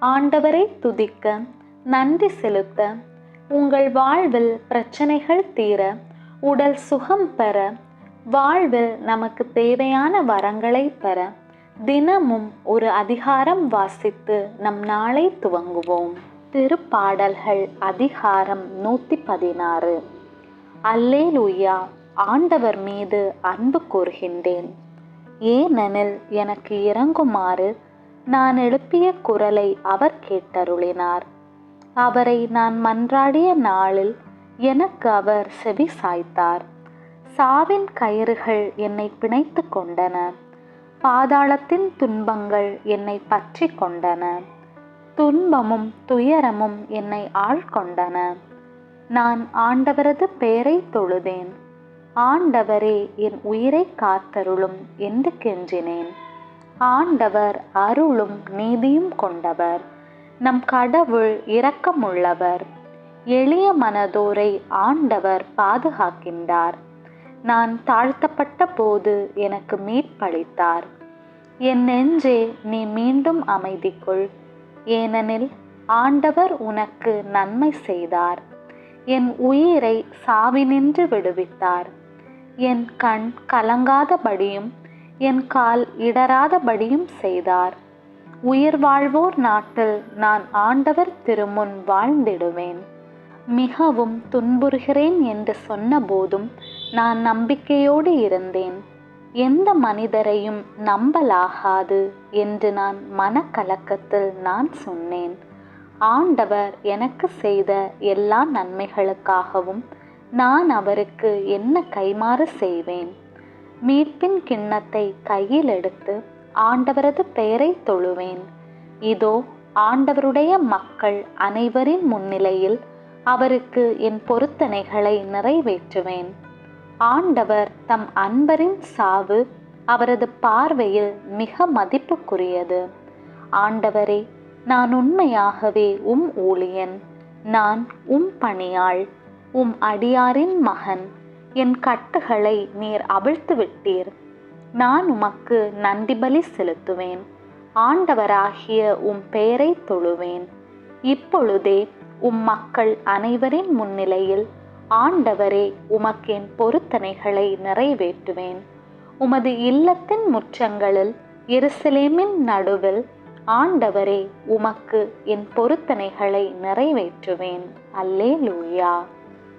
ஆண்டவரை துதிக்க நன்றி செலுத்த உங்கள் வாழ்வில் பிரச்சனைகள் தீர உடல் சுகம் பெற வாழ்வில் நமக்கு தேவையான வரங்களை பெற தினமும் ஒரு அதிகாரம் வாசித்து நம் நாளை துவங்குவோம். திருப்பாடல்கள் அதிகாரம் நூற்றி பதினாறு. அல்லேலூயா ஆண்டவர் மீது அன்பு கூறுகின்றேன். ஏனெனில் எனக்கு இறங்குமாறு நான் எழுப்பிய குரலை அவர் கேட்டருளினார். அவரை நான் மன்றாடிய நாளில் எனக்கு அவர் செவி சாய்த்தார். சாவின் கயிறுகள் என்னை பிணைத்து கொண்டன. பாதாளத்தின் துன்பங்கள் என்னை பற்றி கொண்டன. துன்பமும் துயரமும் என்னை ஆழ்கொண்டன நான் ஆண்டவரது பெயரை தொழுதேன். ஆண்டவரே என் உயிரை காத்தருளும் என்று கெஞ்சினேன். ஆண்டவர் அருளும் நீதியும் கொண்டவர். நம் கடவுள் இரக்கமுள்ளவர். எளிய மனதோரை ஆண்டவர் பாதுகாக்கின்றார். நான் தாழ்த்தப்பட்ட போது எனக்கு மீட்பளித்தார். என் நெஞ்சே நீ மீண்டும் அமைதிக்குள். ஏனெனில் ஆண்டவர் உனக்கு நன்மை செய்தார். என் உயிரை சாவினின்று விடுவித்தார். என் கண் கலங்காதபடியும் என் கால் இடராதபடியும் செய்தார். உயிர் வாழ்வோர் நாட்டில் நான் ஆண்டவர் திருமுன் வாழ்ந்திடுவேன். மிகவும் துன்புறுகிறேன் என்று சொன்னபோதும் நான் நம்பிக்கையோடு இருந்தேன். எந்த மனிதரையும் நம்பலாகாது என்று நான் மனக்கலக்கத்தில் நான் சொன்னேன். ஆண்டவர் எனக்கு செய்த எல்லா நன்மைகளுக்காகவும் நான் அவருக்கு என்ன கைமாறு செய்வேன்? மீட்பின் கிண்ணத்தை கையில் எடுத்து ஆண்டவரது பெயரை தொழுவேன். இதோ ஆண்டவருடைய மக்கள் அனைவரின் முன்னிலையில் அவருக்கு என் பொருத்தனைகளை நிறைவேற்றுவேன். ஆண்டவர் தம் அன்பரின் சாவு அவரது பார்வையில் மிக மதிப்புக்குரியது. ஆண்டவரே நான் உண்மையாகவே உம் ஊழியன். நான் உம் பணியாள். உம் அடியாரின் மகன். என் கட்டுகளை நீர் அவிழ்த்து விட்டீர். நான் உமக்கு நன்றி பலி செலுத்துவேன். ஆண்டவராகிய உம் பெயரை தொழுவேன். இப்பொழுதே உம் மக்கள் அனைவரின் முன்னிலையில் ஆண்டவரே உமக்கென் பொருத்தனைகளை நிறைவேற்றுவேன். உமது இல்லத்தின் முற்றங்களில் எருசலேமின் நடுவில் ஆண்டவரே உமக்கு என் பொருத்தனைகளை நிறைவேற்றுவேன். அல்லே லூயா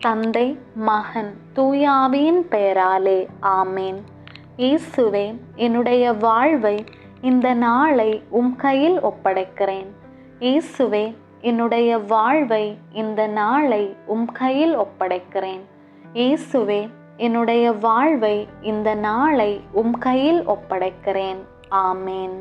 தந்தை மகன் தூயாவியின் பெயராலே ஆமேன். இயேசுவே என்னுடைய வாழ்வை இந்த நாளை உம் கையில் ஒப்படைக்கிறேன். இயேசுவே என்னுடைய வாழ்வை இந்த நாளை உம் கையில் ஒப்படைக்கிறேன். இயேசுவே என்னுடைய வாழ்வை இந்த நாளை உம் கையில் ஒப்படைக்கிறேன். ஆமேன்.